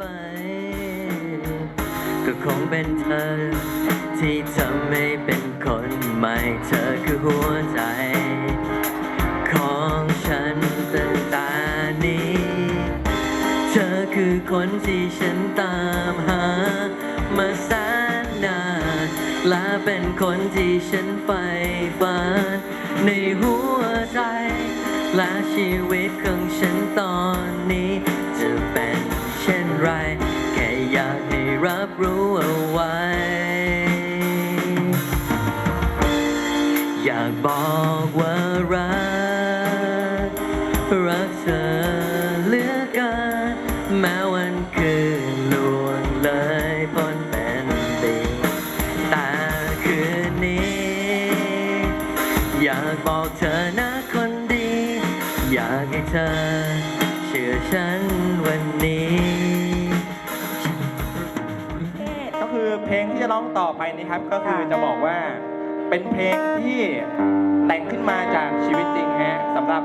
ไป ก็คงเป็นเธอ ที่ทำให้เป็นคนใหม่ เธอคือหัวใจ ของฉันตั้งแต่นี้ เธอคือคนที่ฉันตามหา มาแสนนานและเป็นคนที่ฉันใฝ่ฝันในหัวใจและชีวิตของฉันตอนนี้จะเป็นเช่น ไร แค่อยากให้รับรู้เอาไว้ อยากบอกว่ารัก รักเธอเหลือเกินแม้วันคืนล่วงเลยพ้นเป็นปีแต่คืนนี้ อยากบอกเธอนะคนดี อยากให้เธอเชื่อฉันวันนี้ ที่จะร้องต่อไปนี้ครับ ก็คือจะบอกว่าเป็นเพลงที่แต่งขึ้นมาจากชีวิตจริงฮะสำหรับ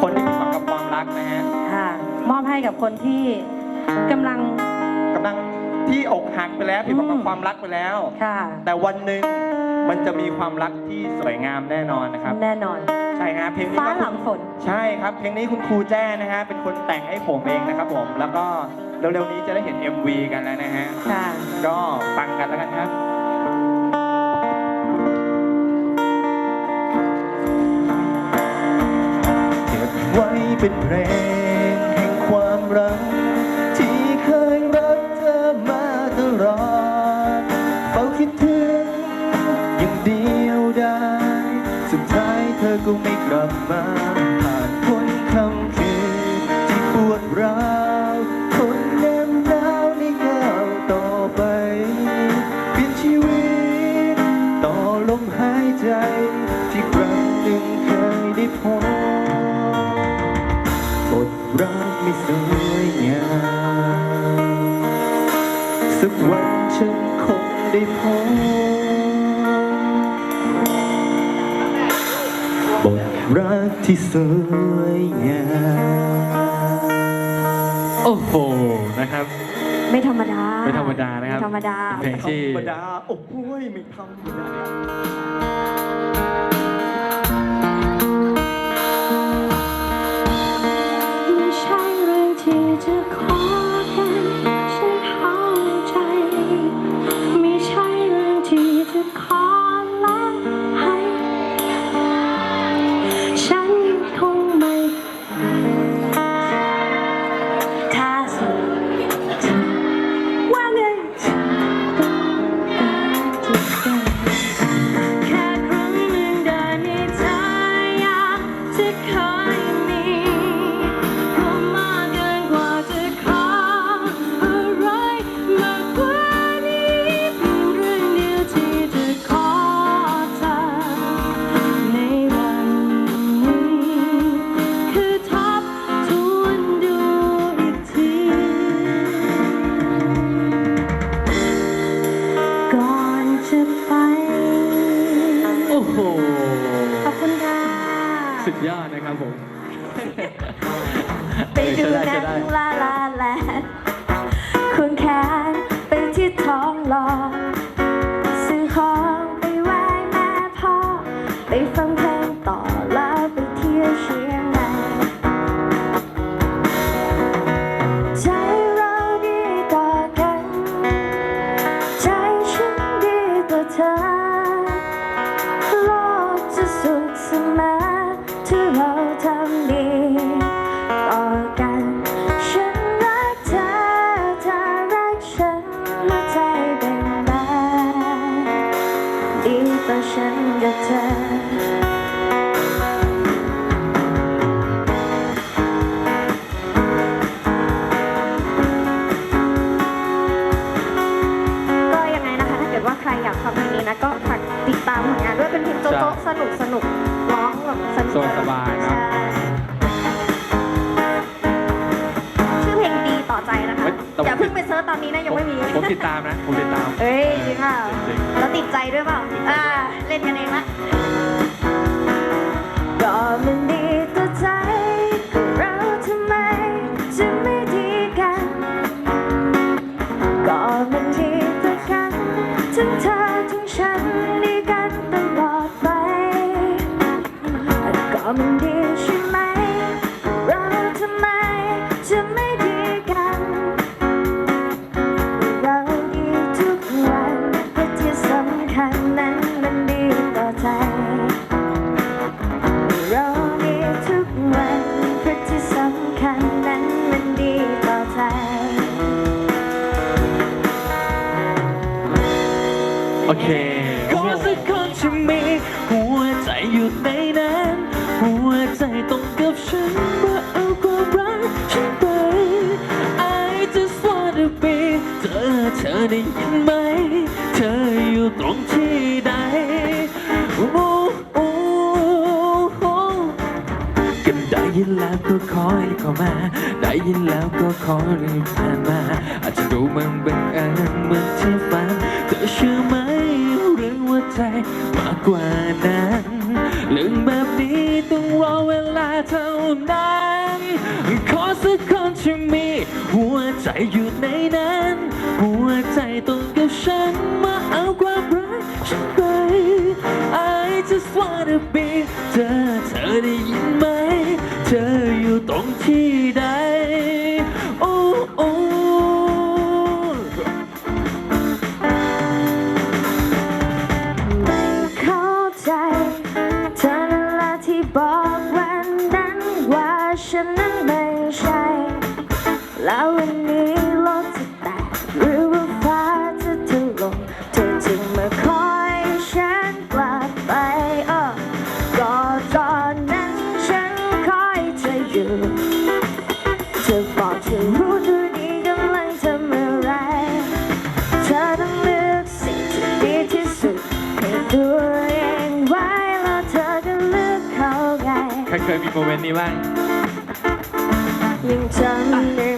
คนที่ผิดหวังกับความรักนะฮะค่ะมอบให้กับคนที่กำลัง กำลังที่อกหักไปแล้วผิดหวังกับอืมความรักไปแล้ว ค่ะ แต่วันหนึ่งมันจะมีความรักที่สวยงามแน่นอนนะครับ แน่นอน ใช่ฮะเพลงนี้ฟ้าก็หลังฝน ใช่ครับเพลงนี้คุณครูแจ้นะฮะเป็นคนแต่งให้ผมเองนะครับผมแล้วก็ เร็วๆนี้จะได้เห็น MV กันแล้วนะฮะ ค่ะ ก็ฟังกันแล้วกันครับ เก็บไว้เป็นเพลงแห่งความรัก ที่เคยรักเธอมาตลอดเฝ้าคิดถึงอย่างเดียวได้ สุดท้ายเธอก็ไม่กลับมาผ่านพ้นคำคืนที่ปวดร้าว ได้พบบทรักที่สวยงามโอ้โหนะครับ ไม่ธรรมดาไม่ธรรมดานะครับ ไม่ธรรมดาเป็นเพลงที่ ธรรมดา โอ้โหไม่ธรรมดา สุดยอดนะครับผม ไปดูหนังลาลาแลนด์คุณแขนไปที่ท้องหล่อซื้อ ฉันกับเธอก็ยังไงนะคะถ้าเกิดว่าใครอยากฟังเพลงนี้นะก็ฝากติดตามผลงานด้วยเป็นเพลงโจ๊กๆสนุกสนุกๆร้องแบบสนุกสบายๆครับใช่ชื่อเพลงดีต่อใจนะคะเฮ้ยแต่อย่าเพิ่งไปเซิร์ชตอนนี้นะยังไม่มีผมติดตามนะผมติดตามเฮ้ยจริงเปล่าจริงแล้วติดใจด้วยเปล่าอ่า เล่นกันเองละ หัวใจอยู่ในนั้นหัวใจตรงกับฉันว่าเอาความรักฉันไป I just wanna be เธอเธอได้ยินไหม เธออยู่ตรงที่ใดโอ้โอ้โอ้ก็ได้ยินแล้วก็ขอให้เข้ามา ได้ยินแล้วก็ขอยรีบผ่านมา อาจจะดูมันบังเอิญเหมือนที่ฝันเธอเชื่อไหม ใจมากกว่านั้นเรื่องแบบนี้ต้องรอเวลาเท่านั้น ขอสักคนที่มีหัวใจอยู่ในนั้น หัวใจตรงกับฉันมาเอาความรักฉันไป I just wanna be เธอเธอได้ เธอบอกเธอรู้ตัวดีกำลังทำอะไร เธอต้องเลือกสิ่งที่ดีที่สุดให้ตัวเองไว้แล้วเธอก็เลือกเขาไง ใครเคยมีโมเมนต์นี้บ้าง ยังจำได้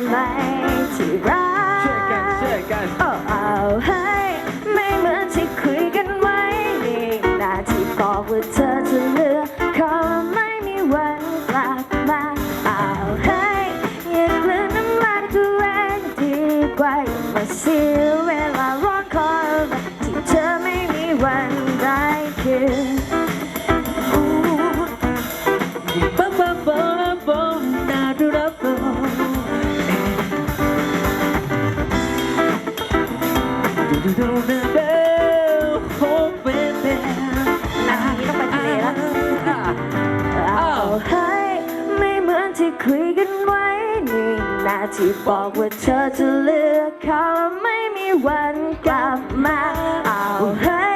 คุยกันไว้นี่นาที่บอกว่าเธอจะเลือกเขาไม่มีวันกลับมาเอาให้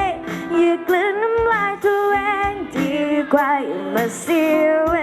ดีก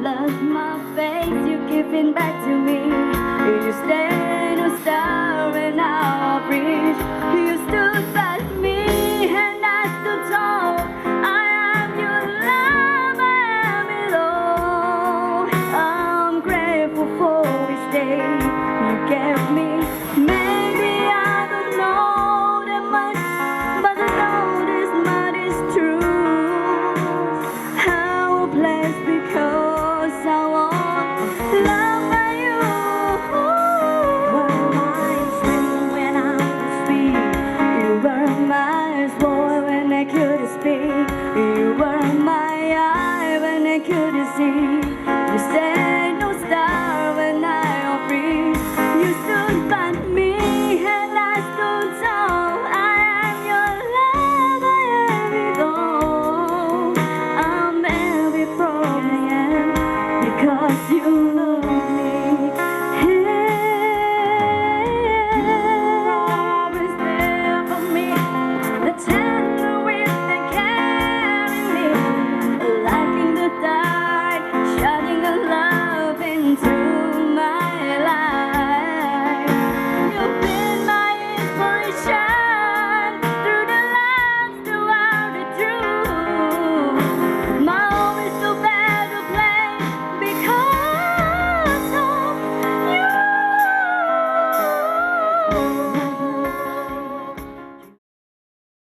lost my face, you're giving back to me. You stand a star and I'll breathe. you